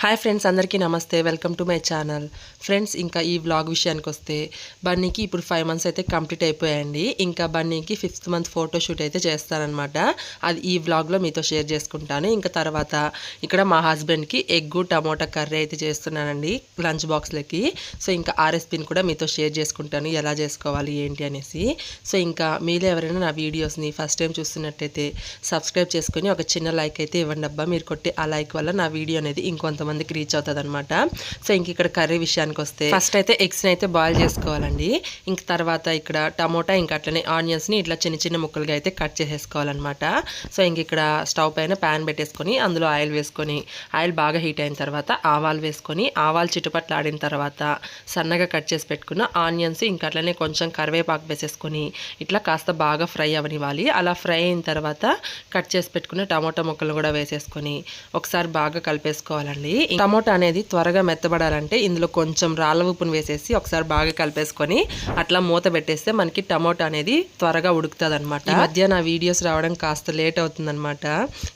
Hi friends అందరికీ నమస్తే. Welcome to my channel friends ఇంకా ఈ వ్లాగ్ విషయానికి వస్తే బన్నీకి ఇప్పుడు ఫైవ్ మంత్స్ అయితే కంప్లీట్ అయిపోయాయండి. ఇంకా బన్నీకి ఫిఫ్త్ మంత్ ఫోటోషూట్ అయితే చేస్తానన్నమాట అది ఈ వ్లాగ్లో మీతో షేర్ చేసుకుంటాను. ఇంకా తర్వాత ఇక్కడ మా హస్బెండ్కి ఎగ్గు టమోటా కర్రీ అయితే చేస్తున్నానండి లంచ్ బాక్స్లకి సో ఇంకా ఆ రెసిపీని కూడా మీతో షేర్ చేసుకుంటాను. ఎలా చేసుకోవాలి ఏంటి అనేసి. సో ఇంకా మీలో ఎవరైనా నా వీడియోస్ని ఫస్ట్ టైం చూస్తున్నట్టయితే సబ్స్క్రైబ్ చేసుకొని ఒక చిన్న లైక్ అయితే ఇవ్వండి అబ్బా మీరు కొట్టే ఆ లైక్ వల్ల నా వీడియో అనేది ఇంకొంత ఇంకొంతమందికి రీచ్ అవుతుంది అనమాట సో ఇంక ఇక్కడ కర్రీ విషయానికి వస్తే ఫస్ట్ అయితే ఎగ్స్ని అయితే బాయిల్ చేసుకోవాలండి. ఇంక తర్వాత ఇక్కడ టమోటా ఇంకా అట్లనే ఆనియన్స్ని ఇట్లా చిన్న చిన్న ముక్కలుగా అయితే కట్ చేసేసుకోవాలన్నమాట. సో ఇంక ఇక్కడ స్టవ్ పైన ప్యాన్ పెట్టేసుకొని అందులో ఆయిల్ వేసుకొని ఆయిల్ బాగా హీట్ అయిన తర్వాత ఆవాలు వేసుకొని ఆవాలు చిటుపట్లు ఆడిన తర్వాత సన్నగా కట్ చేసి పెట్టుకున్న ఆనియన్స్ ఇంకా అట్లనే కొంచెం కరివేపాకు వేసేసుకొని ఇట్లా కాస్త బాగా ఫ్రై అవనివ్వాలి అలా ఫ్రై అయిన తర్వాత కట్ చేసి పెట్టుకున్న టమోటా ముక్కలు కూడా వేసేసుకొని ఒకసారి బాగా కలిపేసుకోవాలండి. ఈ టమోటా అనేది త్వరగా మెత్తబడాలంటే ఇందులో కొంచెం రాళ్ళ ఉప్పును వేసేసి ఒకసారి బాగా కలిపేసుకొని అట్లా మూత పెట్టేస్తే మనకి టమోటా అనేది త్వరగా ఉడుకుతుంది అనమాట ఈ మధ్య నా వీడియోస్ రావడం కాస్త లేట్ అవుతుందన్నమాట.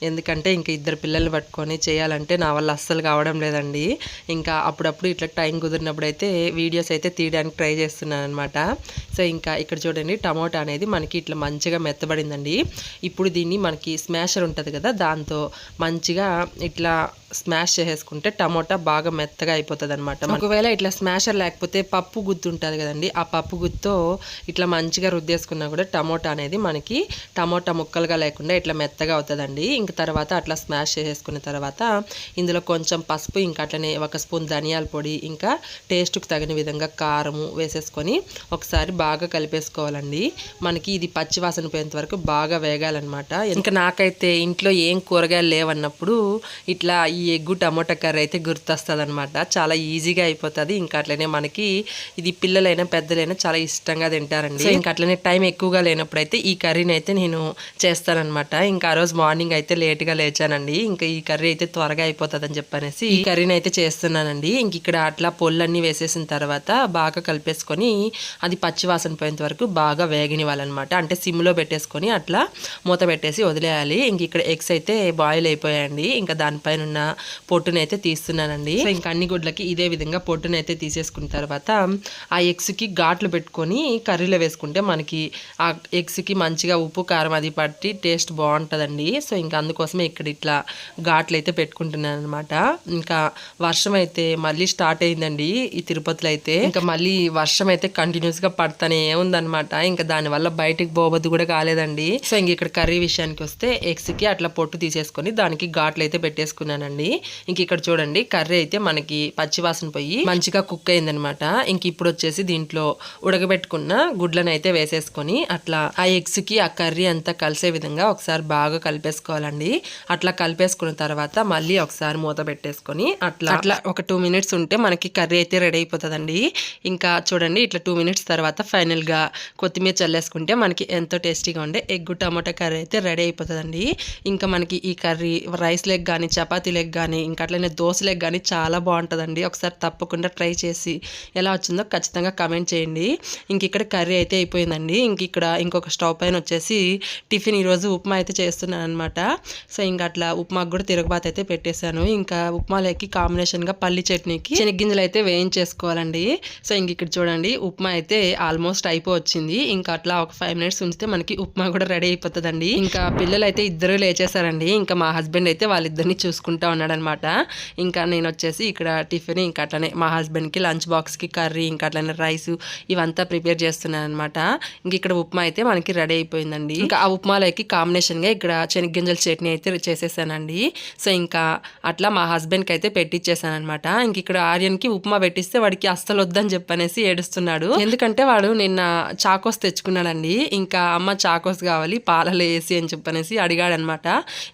ఎందుకంటే ఇంకా ఇద్దరు పిల్లల్ని పట్టుకొని చేయాలంటే నా వల్ల అస్సలు కావడం లేదండి. ఇంకా అప్పుడప్పుడు ఇట్లా టైం కుదిరినప్పుడు అయితే వీడియోస్ అయితే తీయడానికి ట్రై చేస్తున్నాను అనమాట సో ఇంకా ఇక్కడ చూడండి టమోటా అనేది మనకి ఇట్లా మంచిగా మెత్తబడిందండి. ఇప్పుడు దీన్ని మనకి స్మాషర్ ఉంటుంది కదా దాంతో మంచిగా ఇట్లా స్మాష్ చేసేసుకుంటే టమోటా బాగా మెత్తగా అయిపోతుంది అనమాట ఒకవేళ ఇట్లా స్మాషర్ లేకపోతే పప్పు గుత్తు ఉంటుంది కదండి ఆ పప్పు గుత్తో ఇట్లా మంచిగా రుద్దేసుకున్నా కూడా టమోటా అనేది మనకి టమోటా ముక్కలుగా లేకుండా ఇట్లా మెత్తగా అవుతుందండి. ఇంక తర్వాత అట్లా స్మాష్ చేసేసుకున్న తర్వాత ఇందులో కొంచెం పసుపు ఇంకా అట్లనే ఒక స్పూన్ ధనియాల పొడి ఇంకా టేస్ట్కి తగిన విధంగా కారము వేసేసుకొని ఒకసారి బాగా కలిపేసుకోవాలండి. మనకి ఇది పచ్చి వాసన పోయేంత వరకు బాగా వేగాలన్నమాట. ఇంకా నాకైతే ఇంట్లో ఏం కూరగాయలు లేవన్నప్పుడు ఇట్లా ఈ ఎగ్గు టమోటా కర్రీ అయితే గుర్తొస్తుంది అనమాట చాలా ఈజీగా అయిపోతుంది. ఇంకా అట్లనే మనకి ఇది పిల్లలైనా పెద్దలైనా చాలా ఇష్టంగా తింటారండి. ఇంకా అట్లనే టైం ఎక్కువగా లేనప్పుడు అయితే ఈ కర్రీని అయితే నేను చేస్తానన్నమాట. ఇంకా ఆ రోజు మార్నింగ్ అయితే లేట్గా లేచానండి. ఇంకా ఈ కర్రీ అయితే త్వరగా అయిపోతుంది అని చెప్పనేసి ఈ కర్రీని అయితే చేస్తున్నానండి. ఇంక ఇక్కడ అట్లా పొల్లన్నీ వేసేసిన తర్వాత బాగా కలిపేసుకొని అది పచ్చి వాసన పోయేంత వరకు బాగా వేగనివ్వాలన్నమాట. అంటే సిమ్లో పెట్టేసుకొని అట్లా మూత పెట్టేసి వదిలేయాలి. ఇంక ఇక్కడ ఎగ్స్ అయితే బాయిల్ అయిపోయాయండి. ఇంకా దానిపైన ఉన్న పొట్టునైతే తీస్తున్నానండి. సో ఇంకా అన్ని గుడ్లకి ఇదే విధంగా పొట్టునైతే తీసేసుకున్న తర్వాత ఆ ఎగ్స్కి ఘాట్లు పెట్టుకొని కర్రీలో వేసుకుంటే మనకి ఆ ఎగ్స్కి మంచిగా ఉప్పు కారం అది పట్టి టేస్ట్ బాగుంటుందండి. సో ఇంకా అందుకోసమే ఇక్కడ ఇట్లా ఘాట్లు అయితే పెట్టుకుంటున్నాను అనమాట ఇంకా వర్షం అయితే మళ్ళీ స్టార్ట్ అయిందండి ఈ తిరుపతిలో అయితే ఇంకా మళ్ళీ వర్షం అయితే కంటిన్యూస్గా పడతానే ఉందన్నమాట. ఇంకా దానివల్ల బయటికి పోవద్దు కూడా కాలేదండి. సో ఇంక ఇక్కడ కర్రీ విషయానికి వస్తే ఎగ్స్కి అట్లా పొట్టు తీసేసుకొని దానికి ఘాట్లు అయితే పెట్టేసుకున్నానండి. ఇంక ఇక్కడ చూడండి కర్రీ అయితే మనకి పచ్చివాసన పోయి మంచిగా కుక్ అయిందనమాట. ఇంక ఇప్పుడు వచ్చేసి దీంట్లో ఉడకబెట్టుకున్న గుడ్లను అయితే వేసేసుకొని అట్లా ఆ ఎగ్స్కి ఆ కర్రీ అంతా కలిసే విధంగా ఒకసారి బాగా కలిపేసుకోవాలండి. అట్లా కలిపేసుకున్న తర్వాత మళ్ళీ ఒకసారి మూత పెట్టేసుకొని అట్లా అట్లా ఒక టూ మినిట్స్ ఉంటే మనకి కర్రీ అయితే రెడీ అయిపోతుందండి. ఇంకా చూడండి ఇట్లా టూ మినిట్స్ తర్వాత ఫైనల్గా కొత్తిమీర చల్లేసుకుంటే మనకి ఎంతో టేస్టీగా ఉండే ఎగ్ టమాటా కర్రీ అయితే రెడీ అయిపోతుందండి. ఇంకా మనకి ఈ కర్రీ రైస్ లెగ్ కానీ చపాతీ లెగ్ కానీ ఇంకా అట్లనే దోశ కానీ చాలా బాగుంటుందండి ఒకసారి తప్పకుండా ట్రై చేసి ఎలా వచ్చిందో ఖచ్చితంగా కమెంట్ చేయండి. ఇంక ఇక్కడ కర్రీ అయితే అయిపోయిందండి. ఇంక ఇక్కడ ఇంకొక స్టవ్ పైన వచ్చేసి టిఫిన్ ఈరోజు ఉప్మా అయితే చేస్తున్నాను అనమాట సో ఇంకా అట్లా ఉప్మాకు కూడా తిరగబాత అయితే పెట్టేశాను. ఇంకా ఉప్మాలోకి కాంబినేషన్గా పల్లి చట్నీకి శనగ్గింజలు అయితే వేయించేసుకోవాలండి. సో ఇంక ఇక్కడ చూడండి ఉప్మా అయితే ఆల్మోస్ట్ అయిపోవచ్చింది. ఇంకా అట్లా ఒక ఫైవ్ మినిట్స్ ఉంచితే మనకి ఉప్మా కూడా రెడీ అయిపోతుందండి. ఇంకా పిల్లలు అయితే ఇద్దరు లేచేసారండి ఇంకా మా హస్బెండ్ అయితే వాళ్ళిద్దరిని చూసుకుంటా అన్నాడనమాట. ఇంకా నేను వచ్చేసి ఇక్కడ టిఫిన్ ఇంకా అట్లనే మా హస్బెండ్కి లంచ్ బాక్స్కి కర్రీ ఇంకా అట్లనే రైస్ ఇవంతా ప్రిపేర్ చేస్తున్నాను అనమాట ఇంక ఇక్కడ ఉప్మా అయితే మనకి రెడీ అయిపోయిందండి. ఇంకా ఆ ఉప్మాలోకి కాంబినేషన్గా ఇక్కడ శనగ్గింజల చట్నీ అయితే చేసేసానండి. సో ఇంకా అట్లా మా హస్బెండ్కి అయితే పెట్టిచ్చేసాను అనమాట ఇంక ఇక్కడ ఆర్యన్కి ఉప్మా పెట్టిస్తే వాడికి అస్సలు వద్దని చెప్పనేసి ఏడుస్తున్నాడు. ఎందుకంటే వాడు నిన్న చాకోస్ తెచ్చుకున్నాడండి. ఇంకా అమ్మ చాకోస్ కావాలి పాలలో వేసి అని చెప్పనేసి అడిగాడనమాట.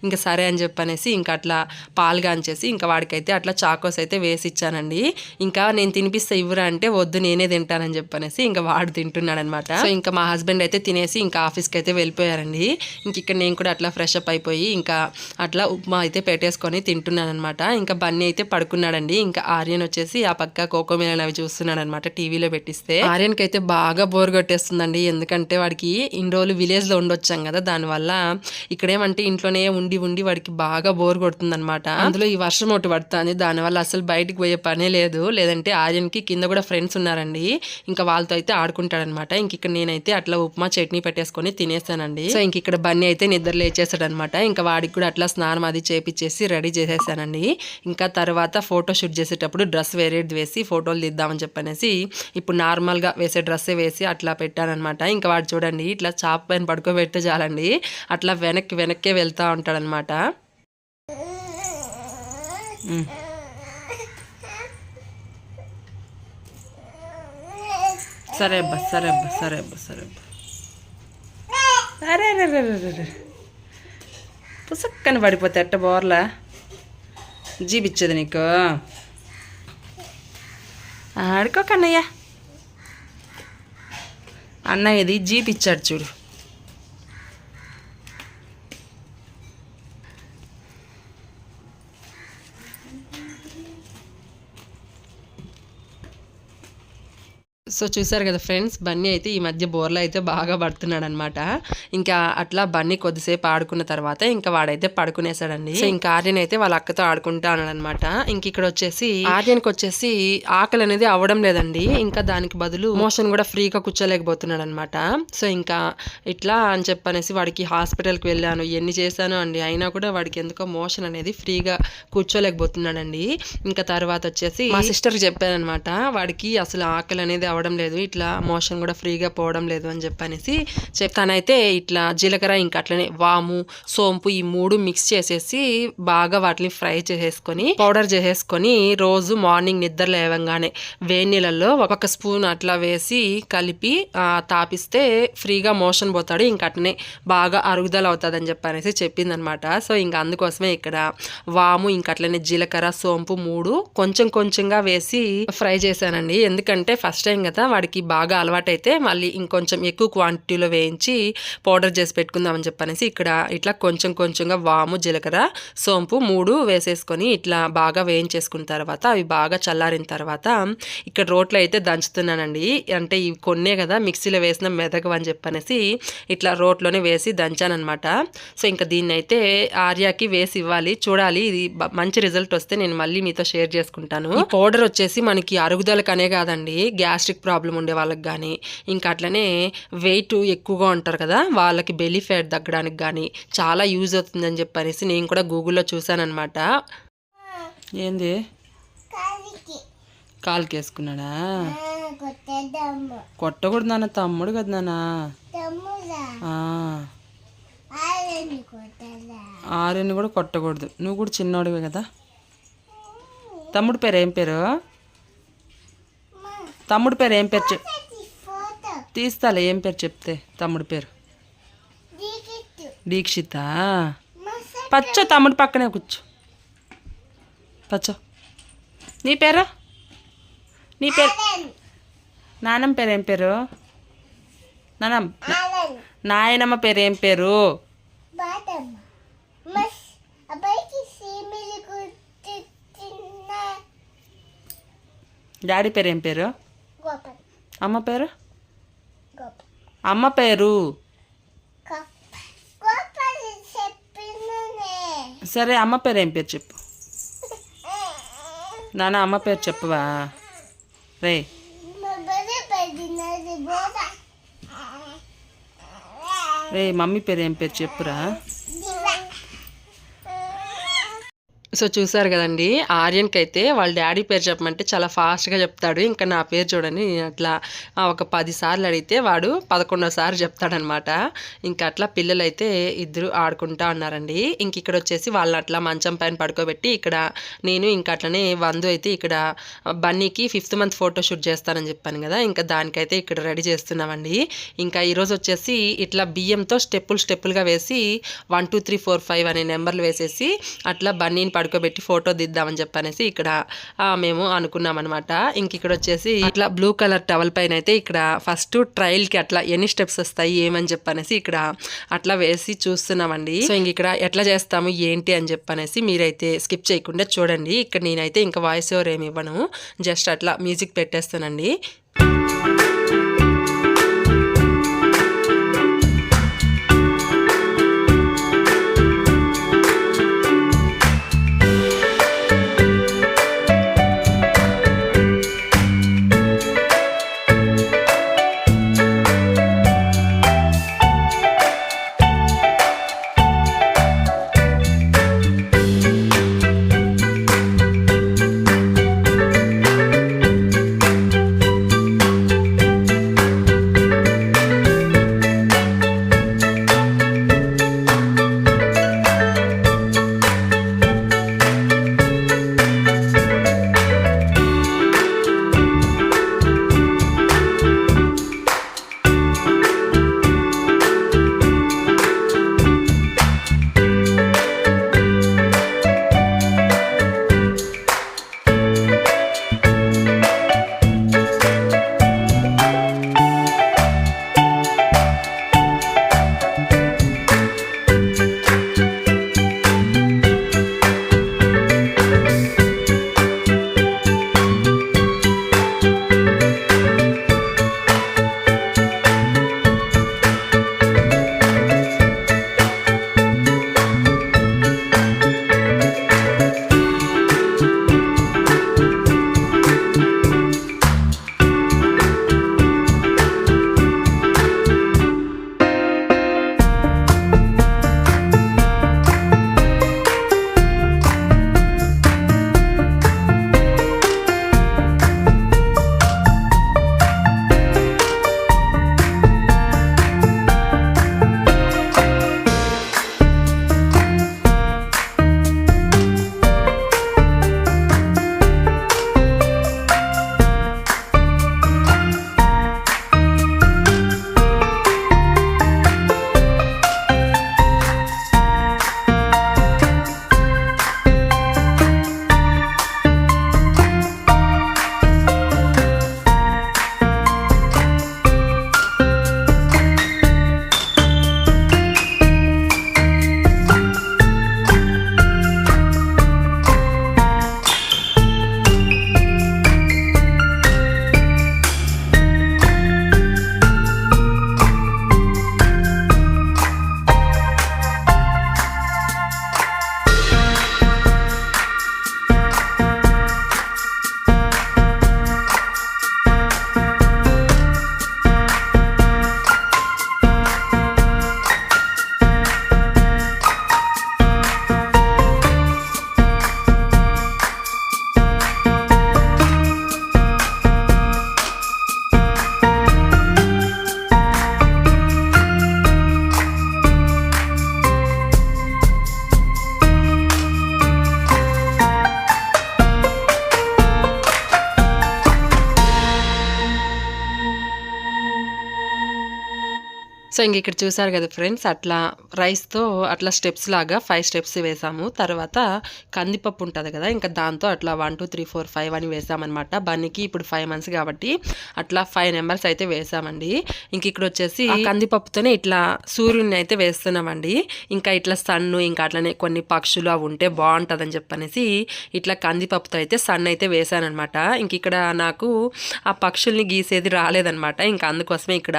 ఇంకా సరే అని చెప్పనేసి ఇంకా అట్లా పాల కాంచేసి ఇంకా వాడికైతే అట్లా చాకోస్ అయితే వేసి ఇచ్చానండి ఇంకా నేను తినిపిస్తే ఇవ్వరా అంటే వద్దు నేనే తింటానని చెప్పనేసి ఇంకా వాడు తింటున్నాడు అనమాట సో ఇంకా మా హస్బెండ్ అయితే తినేసి ఇంకా ఆఫీస్కి అయితే వెళ్ళిపోయారండి. ఇంక ఇక్కడ నేను కూడా అట్లా ఫ్రెష్ అప్ అయిపోయి ఇంకా అట్లా ఉప్మా అయితే పెట్టేసుకొని తింటున్నాను అనమాట ఇంకా బన్నీ అయితే పడుకున్నాడండి. ఇంకా ఆర్యన్ వచ్చేసి ఆ పక్క కోకో మిలన్ అవి చూస్తున్నాడు అనమాట టీవీలో పెట్టిస్తే. ఆర్యన్కి అయితే బాగా బోర్ కొట్టేస్తుందండి. ఎందుకంటే వాడికి ఇన్ని రోజులు విలేజ్లో ఉండొచ్చాం కదా దానివల్ల ఇక్కడేమంటే ఇంట్లోనే ఉండి ఉండి వాడికి బాగా బోర్ కొడుతుందన్నమాట అందులో ఈ వర్షం ఒకటి పడుతుంది. దానివల్ల అసలు బయటికి పోయే పనే లేదు. లేదంటే ఆర్యన్కి కింద కూడా ఫ్రెండ్స్ ఉన్నారండి. ఇంకా వాళ్ళతో అయితే ఆడుకుంటాడనమాట. ఇంక ఇక్కడ నేనైతే అట్లా ఉప్మా చట్నీ పెట్టేసుకొని తినేసానండి సో ఇంక ఇక్కడ బన్నీ అయితే నిద్ర లేచేసాడనమాట ఇంకా వాడికి కూడా అట్లా స్నానం అది చేపించేసి రెడీ చేసేసానండి ఇంకా తర్వాత ఫోటో షూట్ చేసేటప్పుడు డ్రెస్ వేరేది వేసి ఫోటోలు తీద్దామని చెప్పనేసి ఇప్పుడు నార్మల్గా వేసే డ్రెస్సే వేసి అట్లా పెట్టానమాట ఇంకా వాడు చూడండి ఇట్లా చాప్ పైన పడుకోబెడితే చాలండి. అట్లా వెనక్కి వెనక్కే వెళ్తూ ఉంటాడనమాట. సరే అబ్బా సరే అబ్బా సరే అబ్బా సరే అబ్బా. అరే అరే అరే పుసక్కని పడిపోతే ఎట్ట బోర్లా? జీపిచ్చేది నీకు? ఆడుకో కన్నయ్య. అన్నయ్య ఇది జీప్ ఇచ్చాడు చూడు. సో చూసారు కదా ఫ్రెండ్స్ బన్నీ అయితే ఈ మధ్య బోర్లో అయితే బాగా పడుతున్నాడు అనమాట ఇంకా అట్లా బన్నీ కొద్దిసేపు ఆడుకున్న తర్వాత ఇంకా వాడైతే పడుకునేసాడండి సో ఇంకా ఆర్యన్ అయితే వాళ్ళ అక్కతో ఆడుకుంటా అన్నాడు అనమాట ఇంక ఇక్కడ వచ్చేసి ఆర్యన్కి వచ్చేసి ఆకలి అనేది అవ్వడం లేదండి. ఇంకా దానికి బదులు మోషన్ కూడా ఫ్రీగా కూర్చోలేకపోతున్నాడు అనమాట సో ఇంకా ఇట్లా అని చెప్పనేసి వాడికి హాస్పిటల్కి వెళ్ళాను ఎన్ని చేశాను అండి. అయినా కూడా వాడికి ఎందుకో మోషన్ అనేది ఫ్రీగా కూర్చోలేకపోతున్నాడండి. ఇంకా తర్వాత వచ్చేసి మా సిస్టర్కి చెప్పానమాట వాడికి అసలు ఆకలి అనేది అవడం లేదు ఇట్లా మోషన్ కూడా ఫ్రీగా పోవడం లేదు అని చెప్పనేసి చెప్తానైతే ఇట్లా జీలకర్ర ఇంకా అట్లనే వాము సోంపు ఈ మూడు మిక్స్ చేసేసి బాగా వాటిని ఫ్రై చేసేసుకొని పౌడర్ చేసేసుకొని రోజు మార్నింగ్ నిద్ర లేవంగానే వేడి నీళ్ళల్లో ఒక స్పూన్ అట్లా వేసి కలిపి తాపిస్తే ఫ్రీగా మోషన్ పోతాడు ఇంకా అట్లనే బాగా అరుగుదల అవుతుంది అని చెప్పనేసి చెప్పిందనమాట. సో ఇంకా అందుకోసమే ఇక్కడ వాము ఇంకా అట్లనే జీలకర్ర సోంపు మూడు కొంచెం కొంచెంగా వేసి ఫ్రై చేశానండి. ఎందుకంటే ఫస్ట్ టైం కదా వాడికి బాగా అలవాటైతే మళ్ళీ ఇంకొంచెం ఎక్కువ క్వాంటిటీలో వేయించి పౌడర్ చేసి పెట్టుకుందామని చెప్పనేసి ఇక్కడ ఇట్లా కొంచెం కొంచెంగా వాము జీలకర్ర సోంపు మూడు వేసేసుకొని ఇట్లా బాగా వేయించేసుకున్న తర్వాత అవి బాగా చల్లారిన తర్వాత ఇక్కడ రోట్లో అయితే దంచుతున్నానండి. అంటే ఇవి కొన్నే కదా మిక్సీలో వేసిన మెదగవు అని చెప్పనేసి ఇట్లా రోట్లోనే వేసి దంచానమాట సో ఇంకా దీన్ని అయితే ఆర్యాకి వేసి ఇవ్వాలి. చూడాలి ఇది మంచి రిజల్ట్ వస్తే నేను మళ్ళీ మీతో షేర్ చేసుకుంటాను. పౌడర్ వచ్చేసి మనకి అరుగుదలకనే కాదండి. గ్యాస్ట్రిక్ ప్రాబ్లం ఉండే వాళ్ళకి కానీ ఇంకా అట్లనే వెయిట్ ఎక్కువగా ఉంటారు కదా వాళ్ళకి బెలీ ఫ్యాట్ తగ్గడానికి కానీ చాలా యూజ్ అవుతుందని చెప్పనేసి నేను కూడా గూగుల్లో చూసానమాట ఏంది? కాలుకి. వేసుకున్నాడా కొట్టకూడదు నాన్న తమ్ముడు కదా నాన్న. ఆ, ఆర్యని కూడా కొట్టకూడదు. నువ్వు కూడా చిన్నోడివే కదా. తమ్ముడు పేరు ఏం పేరు? తమ్ముడు పేరు ఏం పేరు చెప్ తీస్తాలే ఏం పేరు చెప్తే తమ్ముడు పేరు? దీక్షిత. పచ్చో తమ్ముడు పక్కనే కూర్చో. పచ్చో. నీ పేరు? నీ పేరు? నానమ్మ పేరు ఏం పేరు? నానమ్మ. నాయనమ్మ పేరు ఏం పేరు? డాడీ పేరు ఏం పేరు? అమ్మ పేరు? అమ్మ పేరు? సరే అమ్మ పేరు ఏం పేరు చెప్పు. నాన్న అమ్మ పేరు చెప్పవా? రే. రే మమ్మీ పేరు ఏం పేరు చెప్పురా? సో చూసారు కదండి ఆర్యన్కి అయితే వాళ్ళ డాడీ పేరు చెప్పమంటే చాలా ఫాస్ట్గా చెప్తాడు. ఇంకా నా పేరు చూడండి నేను అట్లా ఒక పది సార్లు అడిగితే వాడు పదకొండోసారి చెప్తాడనమాట. ఇంకా అట్లా పిల్లలు అయితే ఇద్దరు ఆడుకుంటా ఉన్నారండి. ఇంక ఇక్కడ వచ్చేసి వాళ్ళని అట్లా మంచం పైన పడుకోబెట్టి ఇక్కడ నేను ఇంకా అట్లనే వందు అయితే ఇక్కడ బన్నీకి ఫిఫ్త్ మంత్ ఫోటో షూట్ చేస్తానని చెప్పాను కదా ఇంకా దానికైతే ఇక్కడ రెడీ చేస్తున్నామండి. ఇంకా ఈరోజు వచ్చేసి ఇట్లా బియ్యంతో స్టెప్పులు స్టెప్పులుగా వేసి one two three four five అనే నెంబర్లు వేసేసి అట్లా బన్నీని పడుకోబెట్టి ఫోటో దిద్దామని చెప్పనేసి ఇక్కడ ఆ, మేము అనుకున్నాం అనమాట ఇంక ఇక్కడ వచ్చేసి ఇట్లా బ్లూ కలర్ టవల్ పైన అయితే ఇక్కడ ఫస్ట్ ట్రయల్కి అట్లా ఎన్ని స్టెప్స్ వస్తాయి ఏమని చెప్పనేసి ఇక్కడ అట్లా వేసి చూస్తున్నామండి. సో ఇంక ఇక్కడ ఎట్లా చేస్తాము ఏంటి అని చెప్పనేసి మీరైతే స్కిప్ చేయకుండా చూడండి. ఇక్కడ నేనైతే ఇంకా వాయిస్ ఓవర్ ఏమి ఇవ్వను. జస్ట్ అట్లా మ్యూజిక్ పెట్టేస్తానండి. సో ఇంక ఇక్కడ చూసారు కదా ఫ్రెండ్స్ అట్లా రైస్తో అట్లా స్టెప్స్ లాగా ఫైవ్ స్టెప్స్ వేసాము. తర్వాత కందిపప్పు ఉంటుంది కదా ఇంకా దాంతో అట్లా one two three four five అని వేసామన్నమాట. బన్నీకి ఇప్పుడు ఫైవ్ మంత్స్ కాబట్టి అట్లా ఫైవ్ నెంబర్స్ అయితే వేసామండి. ఇంక ఇక్కడ వచ్చేసి కందిపప్పుతోనే ఇట్లా సూర్యుడిని అయితే వేస్తున్నామండి. ఇంకా ఇట్లా సన్ను ఇంకా అట్లనే కొన్ని పక్షులు అవి ఉంటే బాగుంటుందని చెప్పనేసి ఇట్లా కందిపప్పుతో అయితే సన్ అయితే వేసానమాట ఇంక ఇక్కడ నాకు ఆ పక్షుల్ని గీసేది రాలేదనమాట ఇంకా అందుకోసమే ఇక్కడ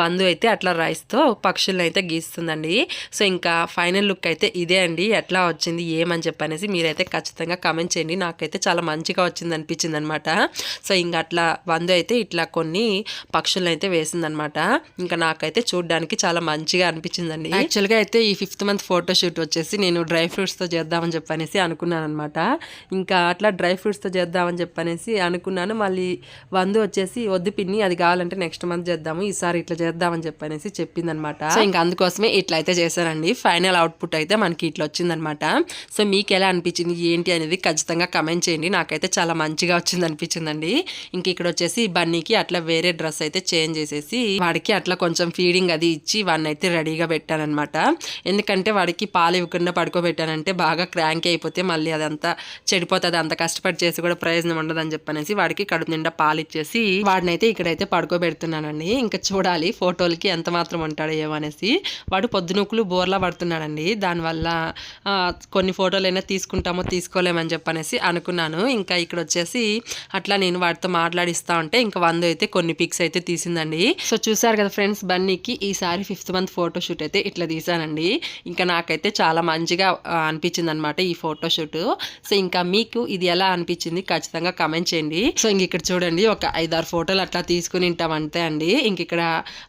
వందు అయితే అట్లా రైస్ రైస్తో పక్షుల్ని అయితే గీస్తుందండి. సో ఇంకా ఫైనల్ లుక్ అయితే ఇదే అండి. ఎట్లా వచ్చింది ఏమని చెప్పనేసి మీరైతే ఖచ్చితంగా కమెంట్ చేయండి. నాకైతే చాలా మంచిగా వచ్చింది అనిపించింది అనమాట సో ఇంకా అట్లా వంద అయితే ఇట్లా కొన్ని పక్షులను అయితే వేసిందనమాట. ఇంకా నాకైతే చూడడానికి చాలా మంచిగా అనిపించిందండి. యాక్చువల్గా అయితే ఈ ఫిఫ్త్ మంత్ ఫోటో షూట్ వచ్చేసి నేను డ్రై ఫ్రూట్స్తో చేద్దామని చెప్పనేసి అనుకున్నాను అనమాట ఇంకా అట్లా డ్రై ఫ్రూట్స్తో చేద్దామని చెప్పనేసి అనుకున్నాను. మళ్ళీ వంద వచ్చేసి వద్దు పిన్ని అది కావాలంటే నెక్స్ట్ మంత్ చేద్దాము. ఈసారి ఇట్లా చేద్దామని చెప్పనేసి చెప్పిందనమాట. సో ఇంకా అందుకోసమే ఇట్లా అయితే చేశానండి ఫైనల్ అవుట్పుట్ అయితే మనకి ఇట్లా వచ్చిందనమాట. సో మీకు ఎలా అనిపించింది? ఏంటి అనేది ఖచ్చితంగా కమెంట్ చేయండి. నాకైతే చాలా మంచిగా వచ్చింది అనిపించిందండి. ఇంక ఇక్కడ వచ్చేసి బన్నీకి అట్లా వేరే డ్రెస్ అయితే చేంజ్ చేసేసి వాడికి అట్లా కొంచెం ఫీడింగ్ అది ఇచ్చి వాడిని అయితే రెడీగా పెట్టానమాట ఎందుకంటే వాడికి పాలు ఇవ్వకుండా పడుకోబెట్టానంటే బాగా క్రాంక్ అయిపోతే మళ్ళీ అదంతా చెడిపోతుంది. అంత కష్టపడి చేసి కూడా ప్రయోజనం ఉండదు అని చెప్పనేసి వాడికి కడుపు నిండా పాలు ఇచ్చేసి వాడినైతే ఇక్కడైతే పడుకోబెడుతున్నానండి. ఇంకా చూడాలి ఫోటోలకి ఎంత మాత్రం ఉంటాడో ఏమనేసి. వాడు పొద్దునూకులు బోర్లా పడుతున్నాడండి. దానివల్ల కొన్ని ఫోటోలు అయినా తీసుకుంటామో తీసుకోలేమని చెప్పనేసి అనుకున్నాను. ఇంకా ఇక్కడ వచ్చేసి అట్లా నేను వాడితో మాట్లాడిస్తా ఉంటే ఇంకా వంద అయితే కొన్ని పిక్స్ అయితే తీసిందండి. సో చూసారు కదా ఫ్రెండ్స్ బన్నీకి ఈసారి ఫిఫ్త్ మంత్ ఫోటో షూట్ అయితే ఇట్లా తీసానండి. ఇంకా నాకైతే చాలా మంచిగా అనిపించింది అనమాట ఈ ఫోటోషూట్ సో ఇంకా మీకు ఇది ఎలా అనిపించింది ఖచ్చితంగా కమెంట్ చేయండి. సో ఇంక ఇక్కడ చూడండి ఒక ఐదారు ఫోటోలు అట్లా తీసుకుని ఉంటాం అంతే అండి. ఇంక ఇక్కడ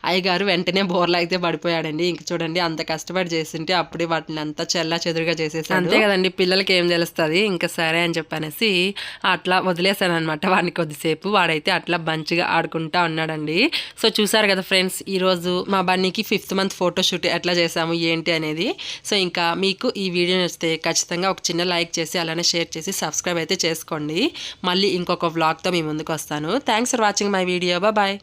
అయ్యగారు వెంటనే బోర్లా అయితే పడిపోయాడండి. ఇంక చూడండి అంత కష్టపడి చేసింటే అప్పుడే వాటిని అంతా చెల్లా చెదురుగా చేసేసాడు. అంతే కదండి పిల్లలకి ఏం తెలుస్తుంది? ఇంకా సరే అని చెప్పనేసి అట్లా వదిలేసాను అనమాట వాడిని కొద్దిసేపు. వాడైతే అట్లా మంచిగా ఆడుకుంటా ఉన్నాడండి. సో చూసారు కదా ఫ్రెండ్స్ ఈరోజు మా బన్నీకి ఫిఫ్త్ మంత్ ఫోటో షూట్ ఎట్లా చేసాము ఏంటి అనేది. సో ఇంకా మీకు ఈ వీడియో వస్తే ఖచ్చితంగా ఒక చిన్న లైక్ చేసి అలానే షేర్ చేసి సబ్స్క్రైబ్ అయితే చేసుకోండి. మళ్ళీ ఇంకొక వ్లాగ్తో మీ ముందుకు వస్తాను. Thanks for watching my video bye